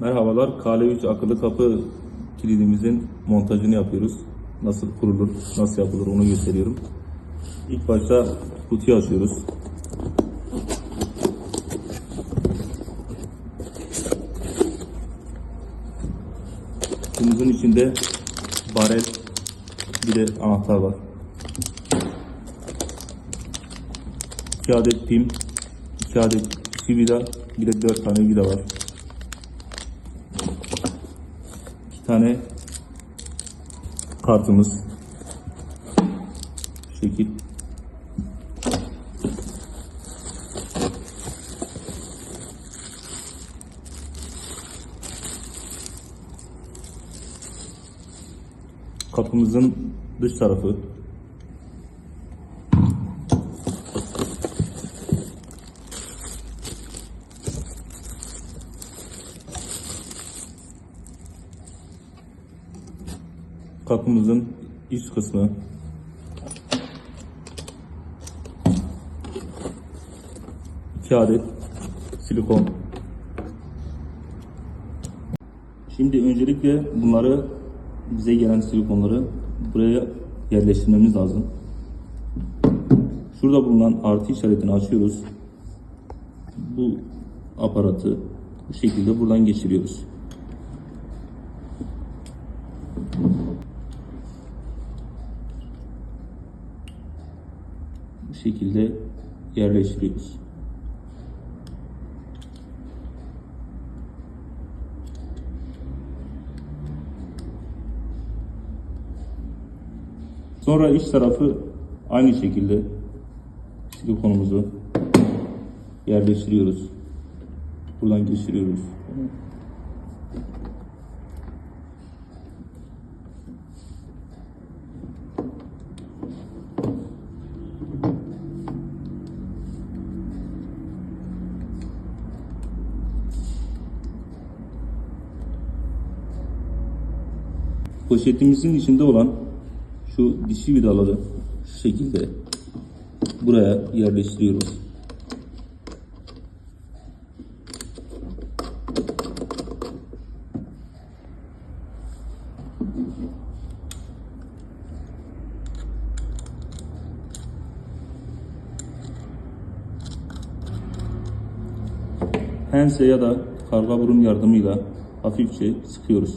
Merhabalar. KL3 akıllı kapı kilidimizin montajını yapıyoruz. Nasıl kurulur, nasıl yapılır onu gösteriyorum. İlk başta kutuyu açıyoruz. Kutumuzun içinde barel bir de anahtar var. 2 adet pim, 2 adet çivi vida, bir de 4 tane vida var. 2 tane kartımız. Şekil. Kapımızın dış tarafı. Kapımızın iç kısmı. İki adet silikon. Şimdi öncelikle bunları bize gelen silikonları buraya yerleştirmemiz lazım. Şurada bulunan artı işaretini açıyoruz. Bu aparatı bu şekilde buradan geçiriyoruz. Bu şekilde yerleştiriyoruz. Sonra iç tarafı aynı şekilde silikonumuzu yerleştiriyoruz. Buradan geçiriyoruz. Poşetimizin içinde olan şu dişi vidaları şu şekilde buraya yerleştiriyoruz. Pense ya da karga burun yardımıyla hafifçe sıkıyoruz.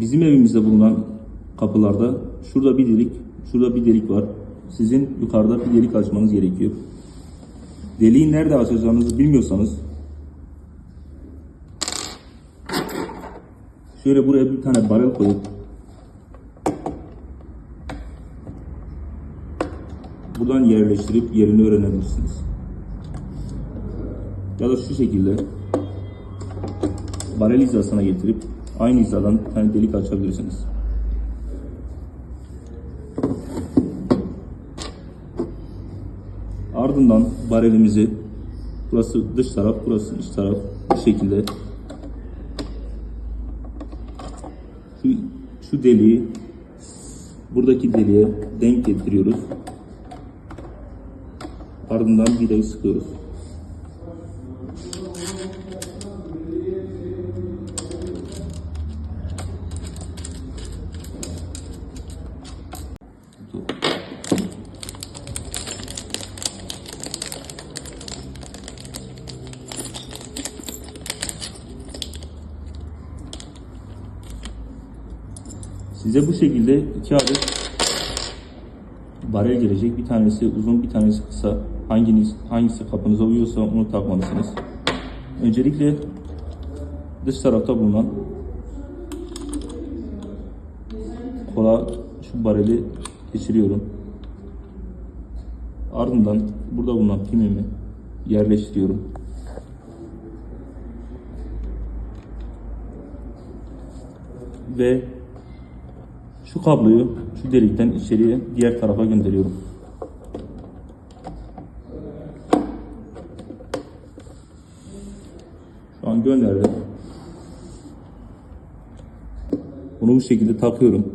Bizim evimizde bulunan kapılarda şurada bir delik, şurada bir delik var. Sizin yukarıda bir delik açmanız gerekiyor. Deliği nerede açacağınızı bilmiyorsanız şöyle buraya bir tane barel koyup buradan yerleştirip yerini öğrenebilirsiniz. Ya da şu şekilde barel hizasına getirip aynı hizadan bir tane delik açabilirsiniz. Ardından barelimizi burası dış taraf, burası iç taraf bu şekilde şu, şu deliği buradaki deliğe denk getiriyoruz. Ardından vidayı sıkıyoruz. Size bu şekilde iki adet barel gelecek. Bir tanesi uzun, bir tanesi kısa. Hanginiz hangisi kapınıza uyuyorsa onu takmalısınız. Öncelikle dış tarafta bulunan kola şu bareli geçiriyorum. Ardından burada bulunan pimimi yerleştiriyorum. Ve şu kabloyu şu delikten içeriye diğer tarafa gönderiyorum. Şu an gönderdim. Bunu bu şekilde takıyorum.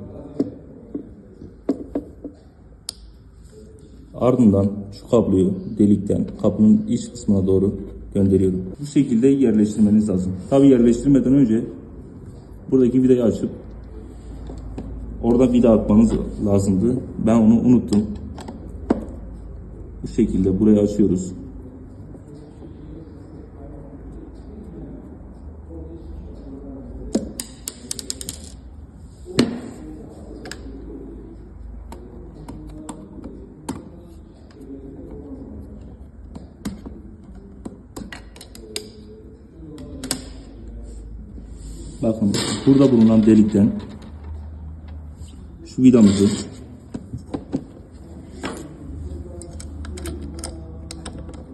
Ardından şu kabloyu delikten kapının iç kısmına doğru gönderiyorum. Bu şekilde yerleştirmeniz lazım. Tabi yerleştirmeden önce buradaki vidayı açıp orada vida atmanız lazımdı. Ben onu unuttum. Bu şekilde burayı açıyoruz. Bakın burada bulunan delikten şu vidamızı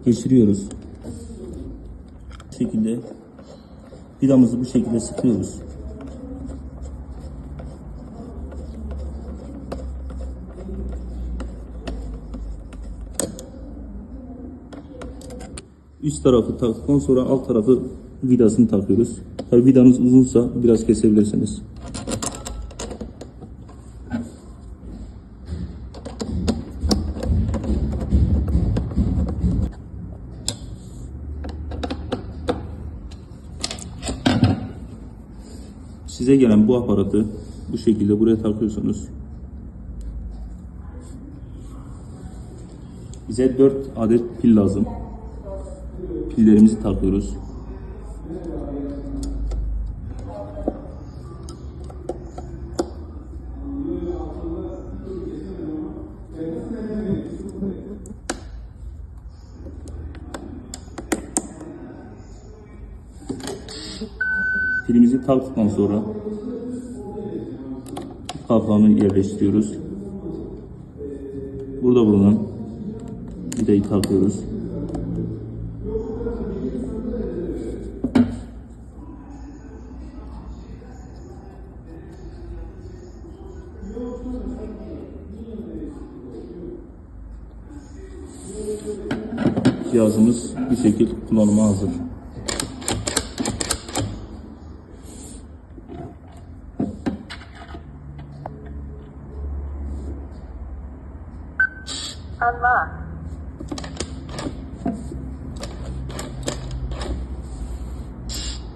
geçiriyoruz. Bu şekilde vidamızı bu şekilde sıkıyoruz. Üst tarafı taktıktan sonra alt tarafı vidasını takıyoruz. Tabi vidanız uzunsa biraz kesebilirsiniz. Size gelen bu aparatı bu şekilde buraya takıyorsunuz. Bize 4 adet pil lazım. Pillerimizi takıyoruz. Pilimizi taktıktan sonra kapağını yerleştiriyoruz. Burada bulunan vidayı takıyoruz. Cihazımız bir şekilde kullanıma hazır.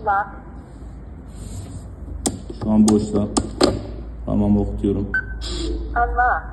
Lock. Şu an boşta. Tamam okutuyorum. Unlock.